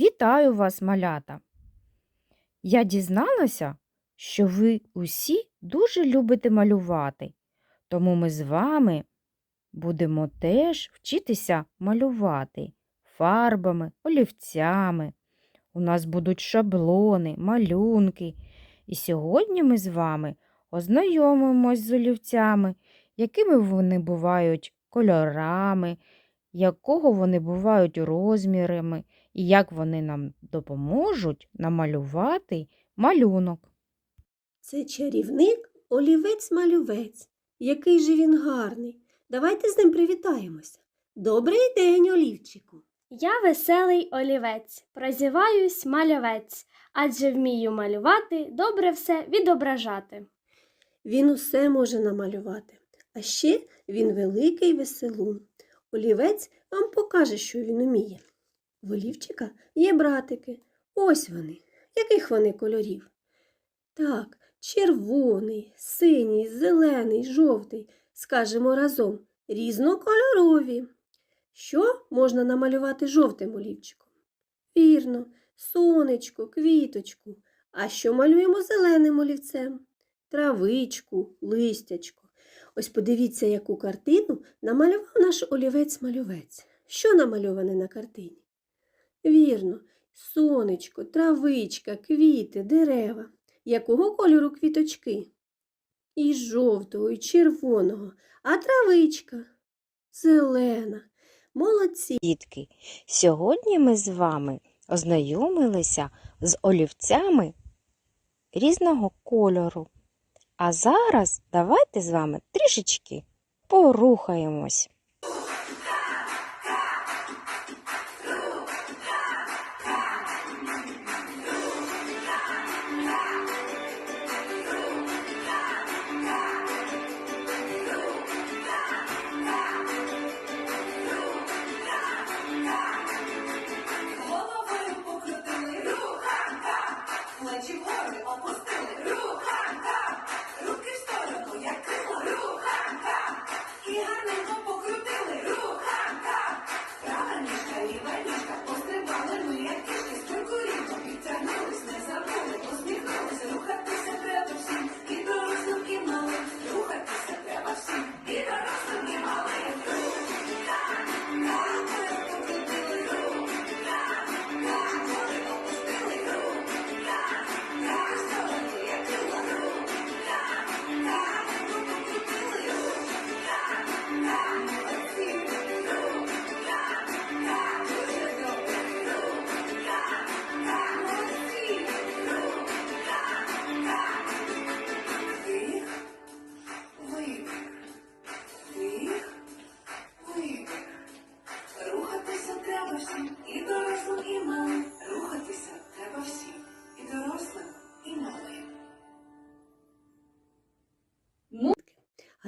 Вітаю вас, малята! Я дізналася, що ви усі дуже любите малювати, тому ми з вами будемо теж вчитися малювати фарбами, олівцями. У нас будуть шаблони, малюнки. І сьогодні ми з вами ознайомимось з олівцями, якими вони бувають кольорами, якого вони бувають розмірами і як вони нам допоможуть намалювати малюнок. Це чарівник олівець-малювець. Який же він гарний. Давайте з ним привітаємося. Добрий день, Олівчику. Я веселий олівець, прозіваюсь малювець, адже вмію малювати, добре все відображати. Він усе може намалювати. А ще він великий веселун. Олівець вам покаже, що він уміє. В Олівчика є братики. Ось вони. Яких вони кольорів? Так, червоний, синій, зелений, жовтий. Скажемо разом різнокольорові. Що можна намалювати жовтим олівчиком? Вірно, сонечко, квіточку. А що малюємо зеленим олівцем? Травичку, листячко. Ось подивіться, яку картину намалював наш олівець-малювець. Що намальоване на картині? Вірно, сонечко, травичка, квіти, дерева. Якого кольору квіточки? І жовтого, і червоного, а травичка зелена. Молодці. Дітки, сьогодні ми з вами ознайомилися з олівцями різного кольору. А зараз давайте з вами трішечки порухаємось. Головою покрутили, опустили,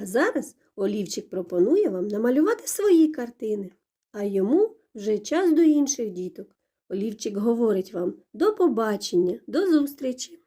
А зараз Олівчик пропонує вам намалювати свої картини, а йому вже час до інших діток. Олівчик говорить вам до побачення, до зустрічі!